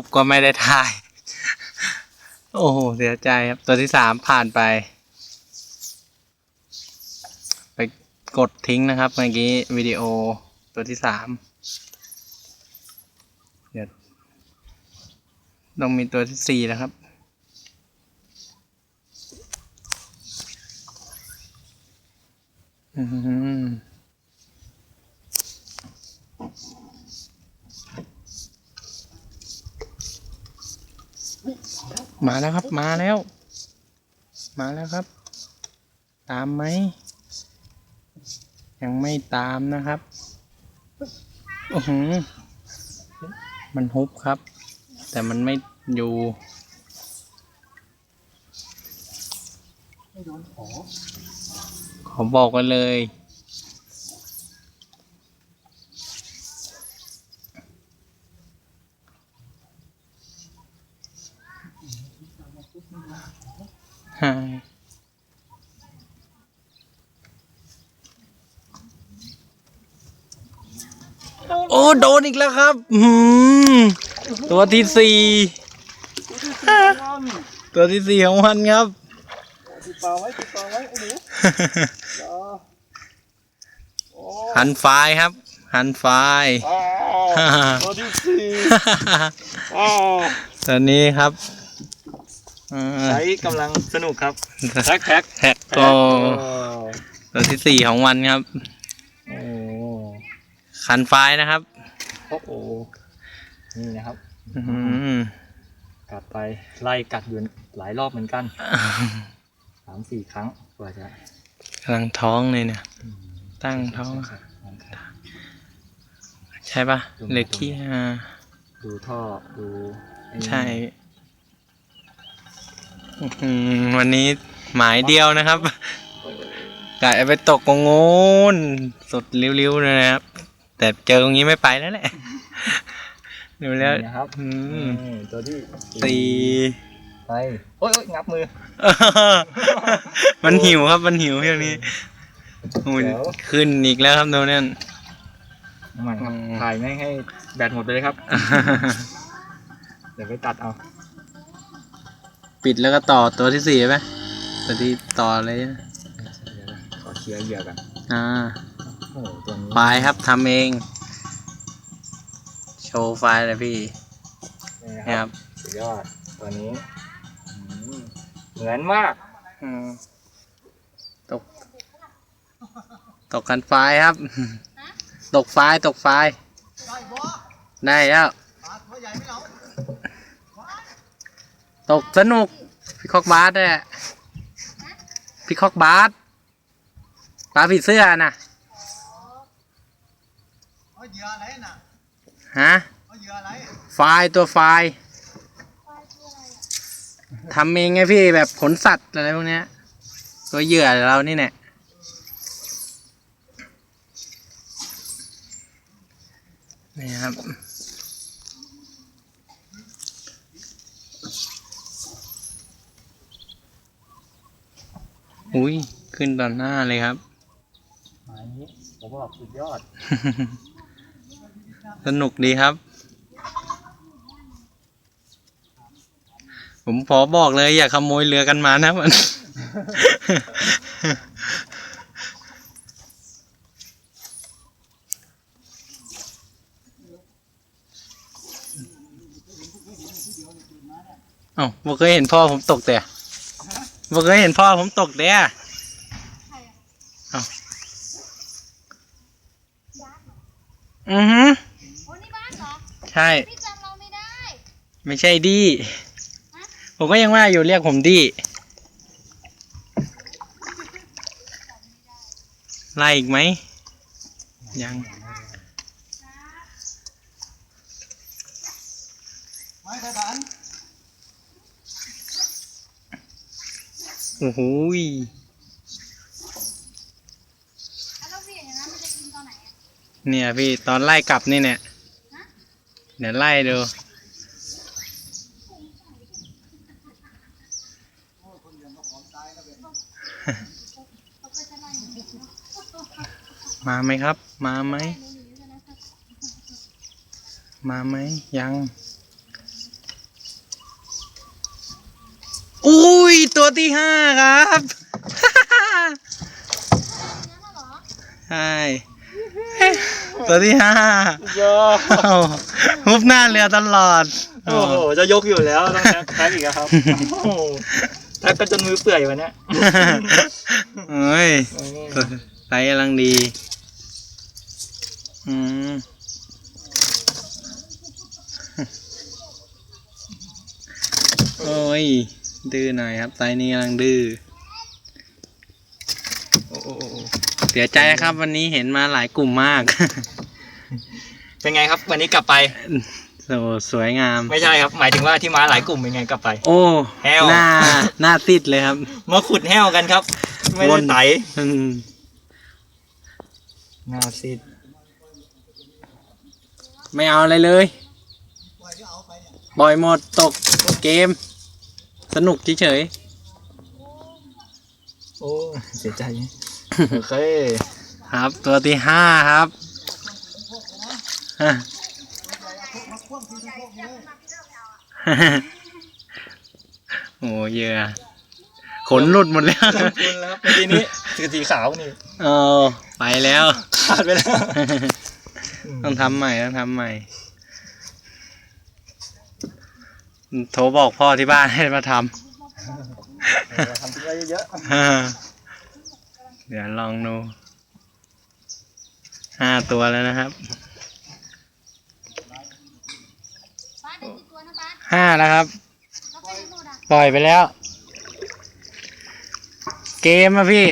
ปก็ไม่ได้ถ่าย โอ้โห เสียใจครับ ตัวที่สามผ่านไป ไปกดทิ้งนะครับเมื่อกี้วิดีโอตัวที่สามเดี๋ยวต้องมีตัวที่สี่นะครับ มาแล้วครับ มาแล้ว มาแล้วครับ ตามไหม ยังไม่ตามนะครับอือหือ มันฮุบครับ แต่มันไม่อยู่ขอบอกกันเลย โอ้โดนอีกแล้วครับอืมตัวที่สี่ตัวที่สี่ของวันครับติดต่อไว้ติดต่อไว้ไอ้หนูต่อโอ้หันไฟล์ครับ หันไฟล์อ้าวตัวที่สี่อ้าวตอนนี้ครับเออใช้กำลังสนุกครับแพ็คแพ็คแท็กก็ตัวที่สี่ของวันครับโอ้คันไฟล์นะครับ โอ้โหนี่นะครับอื้อหือกัดไปไล่กัดอยู่หลายรอบเหมือนกันสามสี่ครั้งกว่าจะกำลังท้องเลยเนี่ย ตั้งท้องใช่ใช่ใช่ปะเหล็กขี้อ่าดูท่อดูไอ้นี่ใช่อื้อหือวันนี้หมายเดียวนะครับกะจะไปตกกงงูนสุดริ้วๆเลยนะครับ แต่เจอตรงนี้ไม่ไปแล้วแหละ ดูแล้วนี่นะครับอืมนี่ตัวที่สี่ไปโอ้ยโอ้ยงับมือ มันหิวครับมันหิวช่วงนี้โอ้ยเดี๋ยว ขึ้นอีกแล้วครับตัวเนี้ยทำไมครับอืม ถ่ายไม่ให้แบตหมดไปเลยครับ เดี๋ยวไปตัดเอาปิดแล้วก็ต่อตัวที่สี่ไหมตัวที่ต่อเลยนะเดี๋ยวนะขอเคลียร์เหยื่อกันอ่า โอ้โหตัวนี้ไฟล์ครับทำเอง โชว์ไฟล์เลยพี่นี่นะนะคครัรับบสุดยอดตัวนี้อืมเหมือนมากอืมตก ตกกันไฟล์ครับ ตกไฟล์ตกไฟล์ได้แล้ว ตกสนุก พี่คอกบาสเนี่ยพี่คอกบาสปลาผีเสื้อน่ะ เอาเหยื่ออะไรน่ะฮะเอาเหยื่ออะไรไฟล์ตัวไฟล์ทำเองไงพี่แบบขนสัตว์อะไรพวกเนี้ย ตัวเหยื่อเรานี่เนี่ยนี่ครับอุ้ยขึ้นตอนหน้าเลยครับหมายนี้ผมบอกสุดยอด สนุกดีครับ ผมขอบอกเลยอย่าขโมยเรือกันมานะมัน เอ้าบ่เคยเห็นพ่อผมตกแต่บ่เคยเห็นพ่อผมตกแต่เอ้าอือหื ใช่ พี่จำเราไม่ได้ ไม่ใช่ดีผมก็ยังว่าอยู่เรียกผมดีไล่อีกไหม ยัง ไม้ไทยฐานโอ้โหยอะแล้วพี่อย่างนั้นมันจะกินตอนไหนอะเนี่ยพี่ตอนไล่กลับนี่เนี่ย เดี๋ยวไล่ดู มาไหมครับ มาไหม มาไหม ยังอุ้ย ตัวที่ห้าครับใช่ ตัวที่ห้าเยอะเอ้าฮุบหน้าเรือตลอดโอ้โหจะยกอยู่แล้วต้องแท็กแท็กอีกอะครับโอ้โหแท็กก็จนมือเปื่อยวันเนี้ยเอ้ยโอ้โหไซส์กำลังดี อืมโอ้ย ดื้อหน่อยครับไซส์นี้กำลังดื้อโอ้โหโอ้โห เสียใจครับวันนี้เห็นมาหลายกลุ่มมาก เป็นไงครับ วันนี้กลับไปโอ้สวยงาม ไม่ใช่ครับ หมายถึงว่าที่มาหลายกลุ่มเป็นไงกลับไป โอ้แห้วหน้าหน้าซิดเลยครับมาขุดแห้วกันครับ ไม่ได้นไถอืมหน้าซีดไม่เอาอะไรเลยปล่อยที่เอาไปเนี่ยปล่อยหมดตกเกม สนุกเฉยโอ้ เสียใจ โอเคๆครับ ตัวที่ห้าครับฮะมาพ่วงที่พวกนี้โอ้เหยื่อขนหลุดหมดแล้วขอบคุณแล้วครับเมื่อกี้นี้คือสีขาวนี่เออไปแล้วขาดไปแล้ว ต้องทำใหม่ต้องทำใหม่ โทรบอกพ่อที่บ้านให้มาทเออทำทิ้งไว้เยอะำ เดี๋ยวลองดูห้าตัวแล้วนะครับห้าแล้วครับ ปล่อยไปแล้ว เกมอะพี่